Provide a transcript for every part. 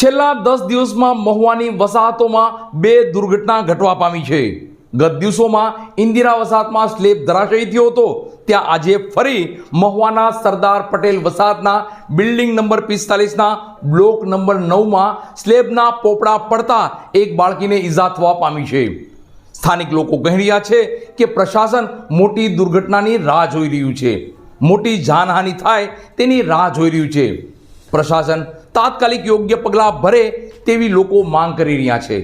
છેલ્લા દસ દિવસમાં મહુવાની વસાહતોમાં બે દુર્ઘટના ઘટવા પામી છે. ગત દિવસોમાં ઇન્દિરા વસાહતમાં સ્લેબ ધરાશયી થયો હતો. ત્યાં આજે ફરી મહુવાના સરદાર પટેલ વસાહતના બિલ્ડિંગ નંબર પિસ્તાલીસના બ્લોક નંબર નવમાં સ્લેબના પોપડા પડતા એક બાળકીને ઈજા થવા પામી છે. સ્થાનિક લોકો કહી રહ્યા છે કે પ્રશાસન મોટી દુર્ઘટનાની રાહ જોઈ રહ્યું છે. મોટી જાનહાનિ થાય તેની રાહ જોઈ રહ્યું છે. પ્રશાસન તાત્કાલિક યોગ્ય પગલાં ભરે તેવી લોકો માંગ કરી રહ્યા છે.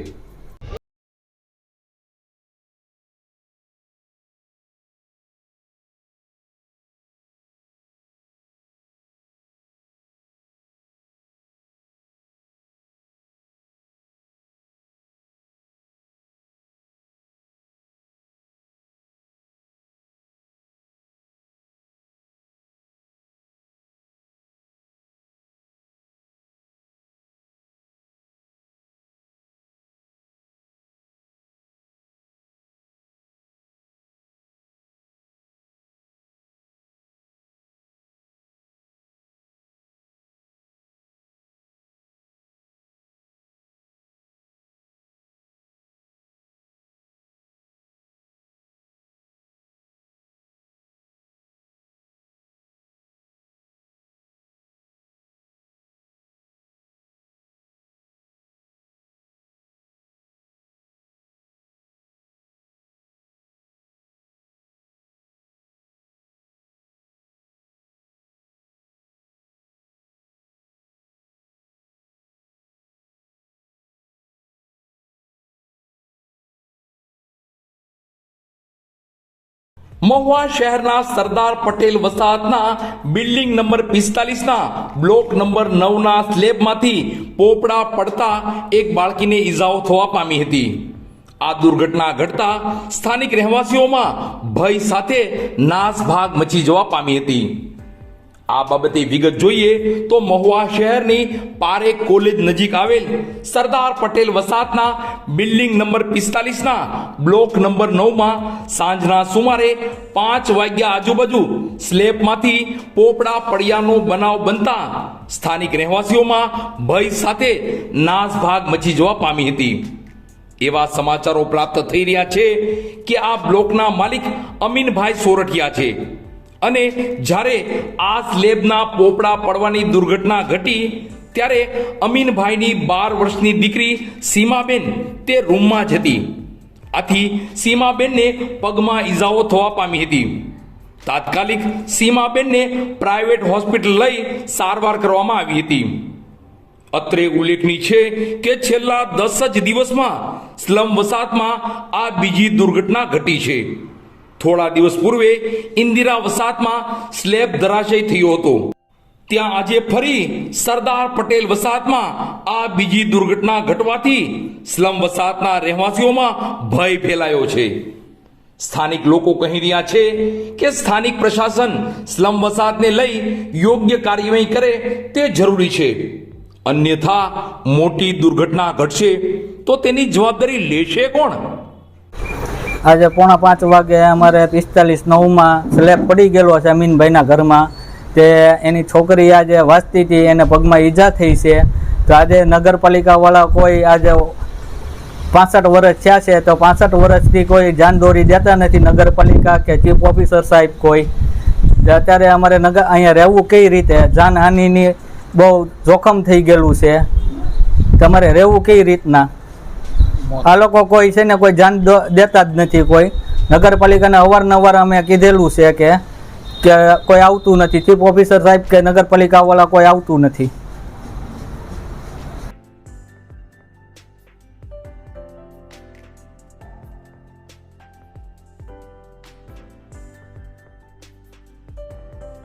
મહુવા શહેરના સરદાર પટેલ વસાહતના બિલ્ડિંગ નંબર પિસ્તાલીસના બ્લોક નંબર નવના સ્લેબમાંથી પોપડા પડતા એક બાળકીને ઈજાઓ થવા પામી હતી. આ દુર્ઘટના ઘટતા સ્થાનિક રહેવાસીઓમાં ભય સાથે નાસભાગ મચી જવા પામી હતી. આ બાબતે વિગત જોઈએ તો મહુવા શહેરની પારેખ કોલેજ નજીક આવેલ સરદાર પટેલ વસાતના બિલ્ડિંગ નંબર પિસ્તાલીસના બ્લોક નંબર નવમાં સાંજના સુમારે પાંચ વાગ્યા આજુબાજુ સ્લેબમાંથી પોપડા પડ્યાનો બનાવ બનતા સ્થાનિક રહેવાસીઓમાં ભય સાથે નાસભાગ મચી જવા પામી હતી. એવા સમાચારો પ્રાપ્ત થઈ રહ્યા છે કે આ બ્લોકના માલિક અમીનભાઈ સોરઠિયા છે. અને જ્યારે આ સ્લેબના પોપડા પડવાની દુર્ઘટના ઘટી, ત્યારે અમીનભાઈની બાર વર્ષની દીકરી સીમાબેન તે રૂમમાં જ હતી. આથી સીમાબેનને પગમાં ઈજાઓ થવા પામી હતી. તાત્કાલિક સીમાબેનને પ્રાઇવેટ હોસ્પિટલ લઈ સારવાર કરવામાં આવી હતી. અત્રે ઉલ્લેખનીય છે કે છેલ્લા દસ જ દિવસમાં સ્લમ વસાતમાં આ બીજી દુર્ઘટના ઘટી છે. થોડા દિવસ પૂર્વે ઇન્દિરા વસાહતમાં સ્લેબ ધરાશય થયો હતો. ત્યાં આજે ફરી સરદાર પટેલ વસાહતમાં આ બીજી દુર્ઘટના ઘટવાથી સ્લમ વસાહતના રહેવાસીઓમાં ભય ફેલાયો છે. સ્થાનિક લોકો કહી રહ્યા છે કે સ્થાનિક પ્રશાસન સ્લમ વસાહતને લઈ યોગ્ય કાર્યવાહી કરે તે જરૂરી છે. અન્યથા મોટી દુર્ઘટના ઘટશે તો તેની જવાબદારી લેશે કોણ? આજે પોણા પાંચ વાગે અમારે પિસ્તાલીસ નવમાં સ્લેબ પડી ગયેલો છે અમીનભાઈના ઘરમાં, તે એની છોકરી આજે વાંચતી હતી, એને પગમાં ઈજા થઈ છે. તો આજે નગરપાલિકાવાળા કોઈ આજે પાસઠ વર્ષ થયા છે, તો પાસઠ વર્ષથી કોઈ જાન દોરી દેતા નથી નગરપાલિકા કે ચીફ ઓફિસર સાહેબ કોઈ. અત્યારે અમારે નગર, અહીંયા રહેવું કઈ રીતે? જાનહાનિની બહુ જોખમ થઈ ગયેલું છે. તમારે રહેવું કઈ રીતના? આ લોકો કોઈ છે ને કોઈ જાન દેતા જ નથી કોઈ. નગરપાલિકાને અવારનવાર અમે કીધેલું છે કે કોઈ આવતું નથી. ચીફ ઓફિસર સાહેબ કે નગરપાલિકાવાળા કોઈ આવતું નથી.